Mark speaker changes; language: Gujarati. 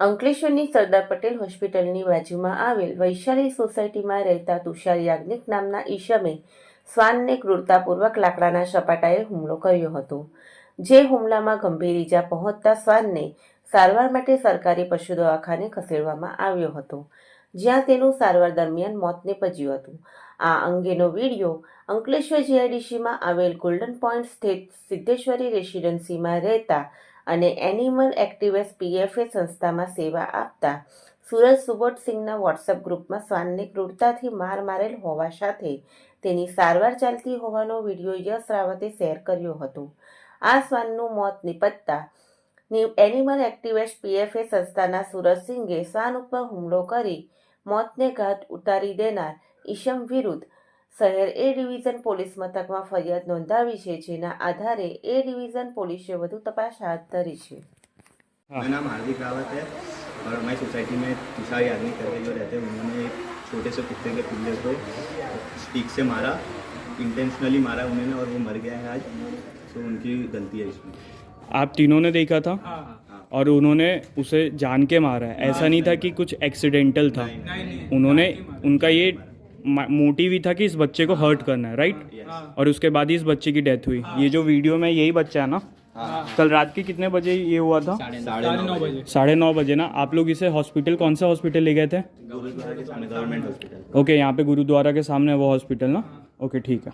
Speaker 1: અંકલેશ્વરની સરદાર પટેલ હોસ્પિટલની બાજુમાં આવેલ વૈશાલી સોસાયટીમાં રહેતા તુષાર યાજ્ઞિક નામના ઈશમે શ્વાનને ક્રૂરતાપૂર્વક લાકડાના સપાટાએ હુમલો કર્યો હતો. જે હુમલામાં ગંભીર ઈજા પહોંચતા શ્વાનને સારવાર માટે સરકારી પશુ દવાખાને ખસેડવામાં આવ્યો હતો, જ્યાં તેનું સારવાર દરમિયાન મોત નિપજ્યું હતું. આ અંગેનો વીડિયો અંકલેશ્વર જીઆઈડીસીમાં આવેલ ગોલ્ડન પોઈન્ટ સ્થિત સિદ્ધેશ્વરી રેસિડેન્સીમાં રહેતા અને એનિમલ એક્ટિવેસ પીએફએ સંસ્થામાં સેવા આપતા. સુરજ સુબોટસિંહના વોટ્સએપ ગ્રુપમાં શ્વાનને ક્રૂરતાથી માર મારેલ હોવા સાથે તેની સારવાર ચાલતી હોવાનો વીડિયો યશ રાવતે શેર કર્યો હતો. આ શ્વાનનું મોત નિપજતા એનિમલ એક્ટિવિસ્ટ પીએફએ સંસ્થાના સુરજસિંહે શ્વાન ઉપર હુમલો કરી મોતને ઘાટ ઉતારી દેનાર ઈશમ વિરુદ્ધ શહેર એ ડિવિઝન પોલીસ મથકમાં ફરિયાદ નોંધાવી છે જેના આધારે એ ડિવિઝન પોલીસે વધુ તપાસ હાથ ધરી છે
Speaker 2: मेरा नाम हार्दिक रावत है और हमारी सोसाइटी में तुषार यादव करके जो रहते हैं उन्होंने एक छोटे से कुत्ते के पिल्ले को स्टिक से मारा इंटेंशनली मारा उन्होंने और वो मर गया है आज तो उनकी गलती है इसमें
Speaker 3: आप तीनों ने देखा था और उन्होंने उसे जान के मारा है ऐसा नहीं था कि कुछ एक्सीडेंटल था उन्होंने उनका ये मोटिव ही था कि इस बच्चे को हर्ट करना है राइट और उसके बाद ही इस बच्चे की डेथ हुई। ये जो वीडियो में यही बच्चा है ना? कल रात के कितने बजे ये हुआ था?
Speaker 2: साढ़े नौ। बजे।
Speaker 3: साढ़े नौ बजे ना? आप लोग इसे हॉस्पिटल कौन सा हॉस्पिटल ले गए थे?
Speaker 2: गुरुद्वारा के सामने गवर्नमेंट हॉस्पिटल
Speaker 3: ओके यहाँ पे गुरुद्वारा के सामने वो हॉस्पिटल ना? ओके ठीक है।